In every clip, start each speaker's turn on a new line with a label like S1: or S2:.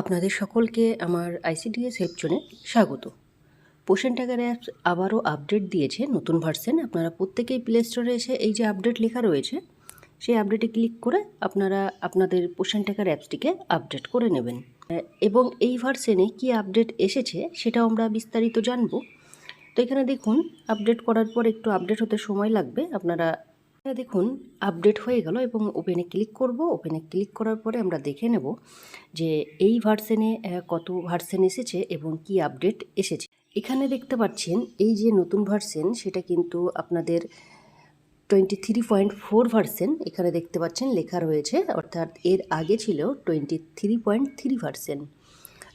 S1: আপনাদের সকলকে আমার আইসিডিএস হেল্প জোনে স্বাগত। পোষণ টাকার অ্যাপস আবারও আপডেট দিয়েছে নতুন ভার্সন। আপনারা প্রত্যেকেই প্লে স্টোরে এসে এই যে আপডেট লেখা রয়েছে, সেই আপডেটে ক্লিক করে আপনারা আপনাদের পোষণ টাকার অ্যাপসটিকে আপডেট করে নেবেন। এবং এই ভার্সেনে কি আপডেট এসেছে সেটাও আমরা বিস্তারিত জানব। তো এখানে দেখুন, আপডেট করার পর একটু আপডেট হতে সময় লাগবে। আপনারা দেখুন আপডেট হয়ে গেল এবং ওপেনে ক্লিক করব। ওপেনে ক্লিক করার পরে আমরা দেখে নেব যে এই ভার্সনে কত ভার্সন এসেছে এবং কি আপডেট এসেছে। এখানে দেখতে পাচ্ছেন, এই যে নতুন ভার্সন সেটা কিন্তু আপনাদের twenty three point four version এখানে দেখতে পাচ্ছেন লেখা রয়েছে, অর্থাৎ এর আগে ছিল twenty three point three version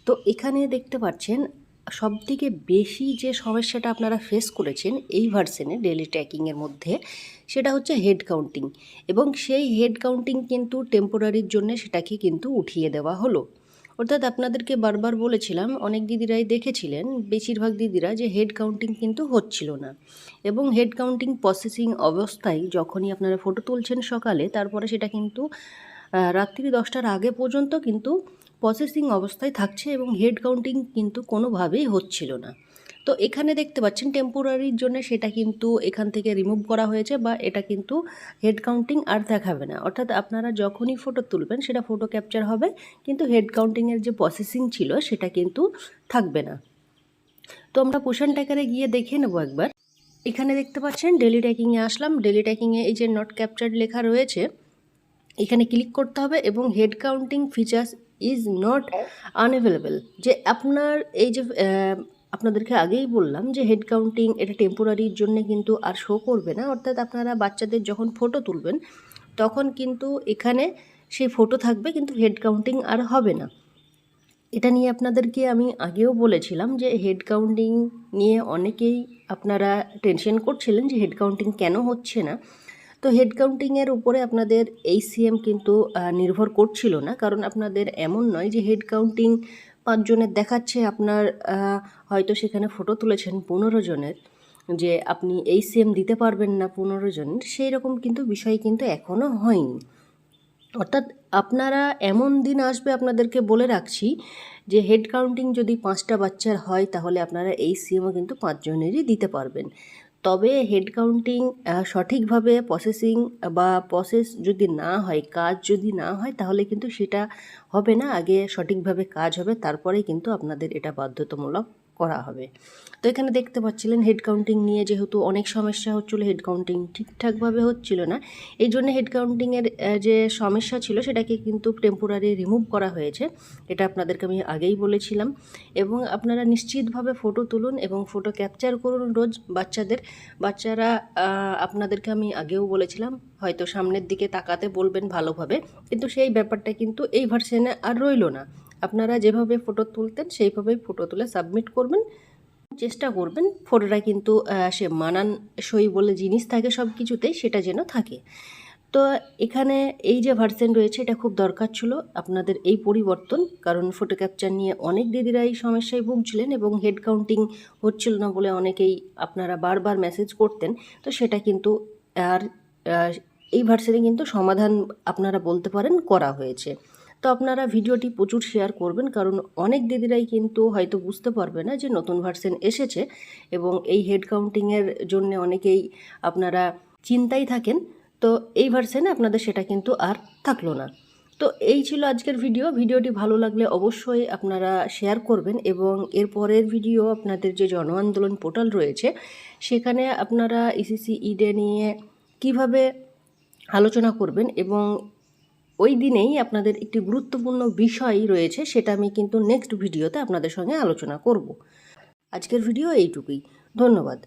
S1: তো এখানে দেখতে পাচ্ছেন সবথেকে বেশি যে সমস্যাটা আপনারা ফেস করেছেন এই ভার্সনে ডেলি ট্র্যাকিংয়ের মধ্যে, সেটা হচ্ছে হেড কাউন্টিং এবং সেই হেড কাউন্টিং কিন্তু টেম্পোরারির জন্য সেটাকে কিন্তু উঠিয়ে দেওয়া হলো। অর্থাৎ আপনাদেরকে বারবার বলেছিলাম, অনেক দিদিরাই দেখেছিলেন, বেশিরভাগ দিদিরা যে হেড কাউন্টিং কিন্তু হচ্ছিল না এবং হেড কাউন্টিং প্রসেসিং অবস্থায় যখনই আপনারা ফটো তুলছেন সকালে, তারপরে সেটা কিন্তু রাত্রি দশটার আগে পর্যন্ত কিন্তু প্রসেসিং অবস্থায় থাকছে এবং হেড কাউন্টিং কিন্তু কোনোভাবেই হচ্ছিল না। তো এখানে দেখতে পাচ্ছেন টেম্পোরারির জন্য সেটা কিন্তু এখান থেকে রিমুভ করা হয়েছে বা এটা কিন্তু হেড কাউন্টিং আর দেখাবে না। অর্থাৎ আপনারা যখনই ফটো তুলবেন সেটা ফটো ক্যাপচার হবে, কিন্তু হেড কাউন্টিংয়ের যে প্রসেসিং ছিল সেটা কিন্তু থাকবে না। তো আমরা পোষণ ট্যাকারে গিয়ে দেখে নেব একবার। এখানে দেখতে পাচ্ছেন ডেলি ট্যাকিংয়ে আসলাম। ডেলি ট্যাকিংয়ে এই যে নট ক্যাপচার্ড লেখা রয়েছে এখানে ক্লিক করতে হবে এবং head counting features is not unavailable যে আপনার এই যে আপনাদেরকে আগেই বললাম যে হেড কাউন্টিং এটা টেম্পোরারির জন্য কিন্তু আর শো করবে না। অর্থাৎ আপনারা বাচ্চাদের যখন ফটো তুলবেন, তখন কিন্তু এখানে সেই ফটো থাকবে কিন্তু হেড কাউন্টিং আর হবে না। এটা নিয়ে আপনাদেরকে আমি আগেও বলেছিলাম যে হেড কাউন্টিং নিয়ে অনেকেই আপনারা টেনশন করছিলেন যে হেড কাউন্টিং কেন হচ্ছে না। তো হেড কাউন্টিংয়ের উপরে আপনাদের এই সিএম কিন্তু নির্ভর করছিল না। কারণ আপনাদের এমন নয় যে হেড কাউন্টিং পাঁচজনের দেখাচ্ছে, আপনার হয়তো সেখানে ফটো তুলেছেন পনেরো জনের, যে আপনি এই সিএম দিতে পারবেন না পনেরো জনের সেই রকম কিন্তু বিষয় কিন্তু এখনও হয়নি। অর্থাৎ আপনারা এমন দিন আসবে আপনাদেরকে বলে রাখছি, যে হেড কাউন্টিং যদি পাঁচটা বাচ্চার হয়, তাহলে আপনারা এই সিএমও কিন্তু পাঁচজনেরই দিতে পারবেন। তবে হেড কাউন্টিং সঠিকভাবে প্রসেসিং বা প্রসেস যদি না হয়, কাজ যদি না হয়, তাহলে কিন্তু সেটা হবে না। আগে সঠিকভাবে কাজ হবে, তারপরে কিন্তু আপনাদের এটা বাধ্যতামূলক করা হবে। তো এখানে দেখতে পাচ্ছিলেন হেড কাউন্টিং নিয়ে যেহেতু অনেক সমস্যা হচ্ছিল হেড কাউন্টিং ঠিকঠাকভাবে হচ্ছিল না। এই জন্য হেড কাউন্টিংয়ের যে সমস্যা ছিল সেটাকে কিন্তু টেম্পোরারি রিমুভ করা হয়েছে। এটা আপনাদেরকে আমি আগেই বলেছিলাম। এবং আপনারা নিশ্চিতভাবে ফটো তুলুন এবং ফটো ক্যাপচার করুন রোজ বাচ্চাদের। বাচ্চারা আপনাদেরকে আমি আগেও বলেছিলাম, হয়তো সামনের দিকে তাকাতে বলবেন ভালোভাবে। কিন্তু সেই ব্যাপারটা কিন্তু এই ভার্সনে আর রইল না। আপনারা যেভাবে ফটো তুলতেন, সেইভাবেই ফটো তুলে সাবমিট করবেন। চেষ্টা করবেন ফটোটা কিন্তু সে মানান সই বলে জিনিস থাকে সব কিছুতেই সেটা যেন থাকে। তো এখানে এই যে ভার্সেন রয়েছে, এটা খুব দরকার ছিল আপনাদের এই পরিবর্তন, কারণ ফটো ক্যাপচার নিয়ে অনেক দিদিরা এই সমস্যায় ভুগছিলেন এবং হেড কাউন্টিং হচ্ছিল না বলে অনেকেই আপনারা বারবার মেসেজ করতেন। তো সেটা কিন্তু আর এই ভার্সেনে কিন্তু সমাধান আপনারা বলতে পারেন করা হয়েছে। তো আপনারা ভিডিওটি প্রচুর শেয়ার করবেন, কারণ অনেক দিদিরাই কিন্তু হয়তো বুঝতে পারবে না যে নতুন ভার্সন এসেছে এবং এই হেড কাউন্টিংয়ের জন্য অনেকেই আপনারা চিন্তাই থাকেন। তো এই ভার্সনে আপনাদের সেটা কিন্তু আর থাকল না। তো এই ছিল আজকের ভিডিও ভিডিওটি ভালো লাগলে অবশ্যই আপনারা শেয়ার করবেন এবং এর পরের ভিডিও আপনাদের যে জন আন্দোলন পোর্টাল রয়েছে, সেখানে আপনারা ইসিসি ইডে নিয়ে কীভাবে আলোচনা করবেন এবং ওই দিনেই আপনাদের একটি গুরুত্বপূর্ণ বিষয় রয়েছে, সেটা আমি কিন্তু নেক্সট ভিডিওতে আপনাদের সঙ্গে আলোচনা করব। আজকের ভিডিও এইটুকুই। ধন্যবাদ।